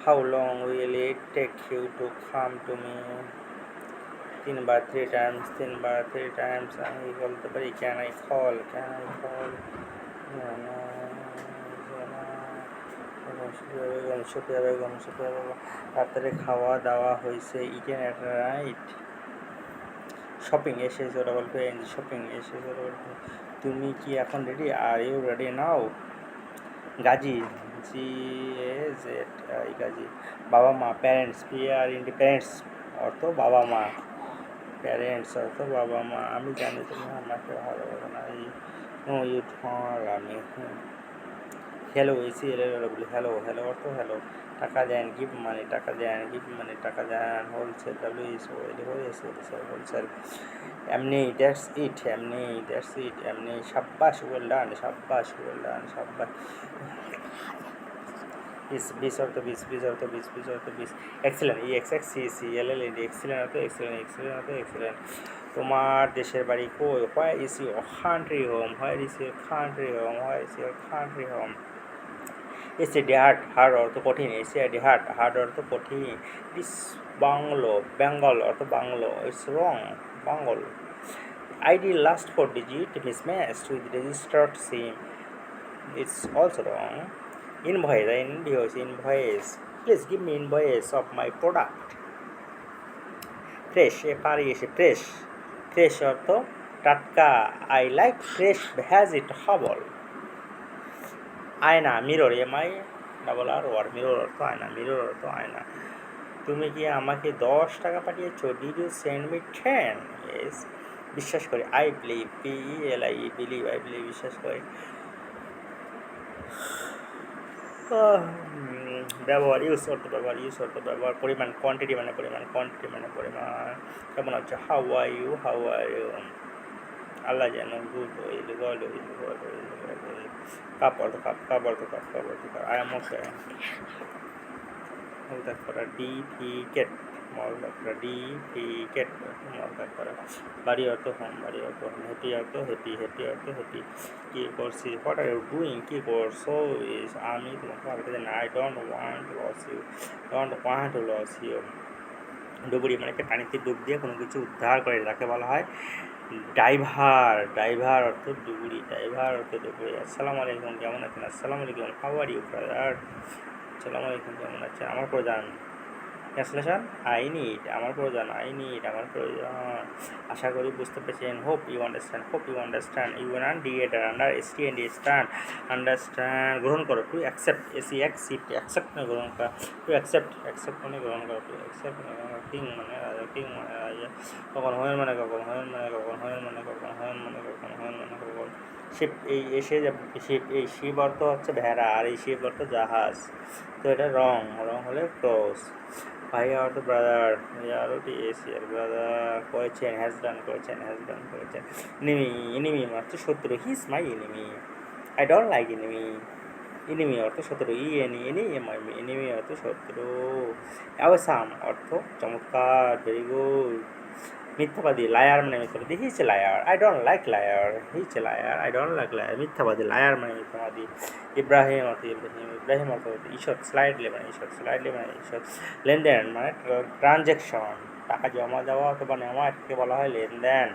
How long will it take you to come to me তিনবার three times তিনবার three times আমি বলতে পারি can I call can I call Sufia Begum রাত্রে খাওয়া দাওয়া হয়েছে ইটেন অ্যাট নাইট শপিং এসে ওরা বলবে শপিং এসে ওরা বলবে তুমি কি এখন ready are you ready now Gazi G A Z I Gazi. বাবা মা প্যারেন্টস পি আর ইন্টি প্যারেন্টস অর্থ বাবা মা। প্যারেন্টস অর্থ বাবা মা। আমি জানি তুমি আমাকে ভালোবাসো না। এই নো ইউ আমি। হ্যালো এসি এল এল বলি হ্যালো হ্যালো অর্থ হ্যালো টাকা দেন গিফট মানি টাকা দেন গিফট মানি টাকা দেন wholesale W O L wholesale wholesale এমনি দ্যাটস ইট এমনি দ্যাটস ইট এমনি সাব্বাস ওয়েল ডান সাব্বাস ওয়েল ডান সাব্বাস। বিশ বিশ অর্থ বিশ বিশ অর্থ বিশ বিশ অর্থ বিশ excellent E X X C C L L এডি এক্সেলেন্ট অর্থ এক্সেলেন্ট এক্সেলেন্ট অর্থ এক্সেলেন্ট তোমার দেশের বাড়ি কই? Where is your country home where is your country home where is your country home এসে হার্ট হার্ড অর্থ কঠিন এসে হার্ট হার্ড অর্থ কঠিন দিস বাংলো বেঙ্গল অর্থ Bangla it's wrong Bengal ID last four digit mismatched with registered SIM. It's also wrong. Invoice, invoice, invoice. Please give me invoice of my product. Fresh এ পারি এসে fresh fresh অর্থ টাটকা I like fresh has it হবল আয়না mirror M I double R war mirror অর্থ আয়না mirror অর্থ আয়না। তুমি কি আমাকে দশ টাকা পাঠিয়েছো? Did you send me ten S বিশ্বাস করি I believe P L I believe I believe বিশ্বাস করি। ব্যবহার ইউজ অর্থ ব্যবহার ইউজ অর্থ ব্যবহার। পরিমাণ কোয়ান্টিটি মানে পরিমাণ কোয়ান্টিটি মানে পরিমাণ। কেমন হচ্ছে how are you are you আল্লাহ যেন good will God will cup অর্থ কাপ কাপ অর্থ কাপ কাপ এম মলত্যাগ করা ডি ফি কেট করা ডি ফি কেট করা। বাড়ি অর্থ হোম, বাড়ি অর্থ হোম হ্যাপি অর্থ হ্যাপি হ্যাপি অর্থ হ্যাপি কী করছি? হোয়াট আর ইউ ডুইং কী করছ? ইস আমি তোমাকে না। I don't want lose you don't want lose you ডুবুরি মানে একটা পানিতে ডুব দিয়ে কোনো কিছু উদ্ধার করে তাকে বলা হয় ড্রাইভার ড্রাইভার অর্থ ডুবুরি ড্রাইভার অর্থ ডুবুরি আসসালামু আলাইকুম, কেমন আছেন? আসসালামু আলাইকুম। হাউ আর ইউ ব্রাদার আসসালামু আলাইকুম, কেমন আছেন? আমার প্রধান ট্রান্সলেশন আই নিড আমার প্রয়োজন আই নিড আমার প্রয়োজন। আশা করি বুঝতে পেরেছেন। Hope you understand hope you understand you আন ডি এডার under S T N D stand understand গ্রহণ করো to accept AC accept accept মানে গ্রহণ করা। টু অ্যাকসেপ্ট অ্যাকসেপ্ট মানে গ্রহণ করা। টু অ্যাকসেপ্ট মানে গ্রহণ করা। কিং মানে রাজা কিং মানে রাজা। কখন হয়েন মানে কখন হয়েন মানে কখন হয়েন মানে কখন হয়েন মানে কখন হয়েন মানে কখন। শিপ এই এসে শিপ এই শিব অর্থ হচ্ছে ভেড়া, আর এই শিব অর্থ জাহাজ। তো এটা রং রং হলে ক্রস ভাইয়া অর্থ ব্রাদার আরও টি এসি আর ব্রাদার করেছেন হ্যাজ ডান করেছেন হ্যাজ ডান করেছেন এনিমি এনিমি মাত্র শত্রু he is my enemy I don't like enemy enemy অর্থ শত্রু E N N M I enemy অর্থ শত্রু অবসাম অর্থ চমৎকার ভেরি গুড মিথ্যাবাদী লায়ার মানে মিথ্যাবাদী he is liar I don't like liar he is liar I don't like liar মিথ্যাবাদী লায়ার মানে মিথ্যাবাদী। ইব্রাহিম অর্থ ইব্রাহিম ইব্রাহিম অর্থ ঈশ্বর স্লাইডলি মানে ঈশ্বর স্লাইডলি মানে ঈশ্বর লেনদেন মানে ট্রানজ্যাকশন টাকা জমা দেওয়া অথবা নেওয়া, এটাকে বলা হয় লেনদেন।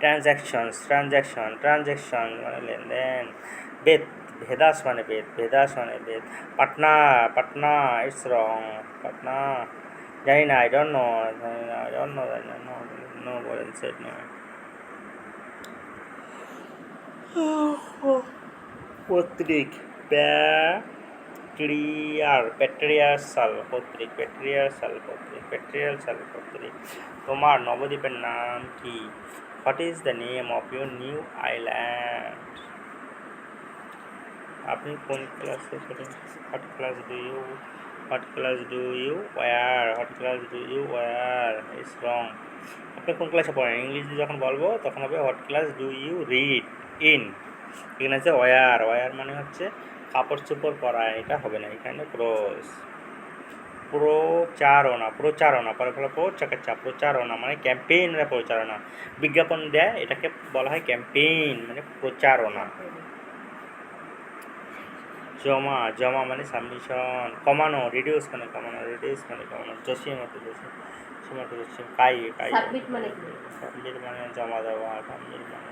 ট্রানজ্যাকশনস ট্রানজ্যাকশন ট্রানজ্যাকশন মানে লেনদেন। বেদ, ভেদাস মানে বেদ, ভেদাস মানে বেদ। Patna Patna it's wrong Patna. জানি না আই ডোন্ট নো জানি না আই ডোন্ট নো জানি না নো নো বলেন সেট নো পত্রিক প্যাট্রিয়ার প্যাট্রিয়ার সাল পত্রিক প্যাট্রিয়ার সাল পত্রিক প্যাট্রিয়ার সাল পত্রিক তোমার নবদ্বীপের নাম কি? What is the name of your new island আপনি কোন ক্লাসে what class do what class do you were what class do you were is wrong আপনি কোন ক্লাসে পড়েন? ইংলিশে যখন বলব, তখন হবে what class do you read in এখানে আছে ওয়ার ওয়ার মানে হচ্ছে কাপড় চোপড় পরা, এটা হবে না। এখানে ক্রস প্রচারণা প্রচারণা, পরে ফলে প্রচাকাচ্ছা প্রচারণা মানে ক্যাম্পেইন প্রচারণা। বিজ্ঞাপন দেয়, এটাকে বলা হয় ক্যাম্পেইন মানে প্রচারণা। জমা জমা মানে সাবমিশন কমানো রিডিউস মানে কমানো রিডিউস মানে কমানো জসিম অর্থ জসিম সীমান্ত জসিম কাই কাই সাবমিট মানে? সাবমিট মানে জমা দেওয়া সাবমিট মানে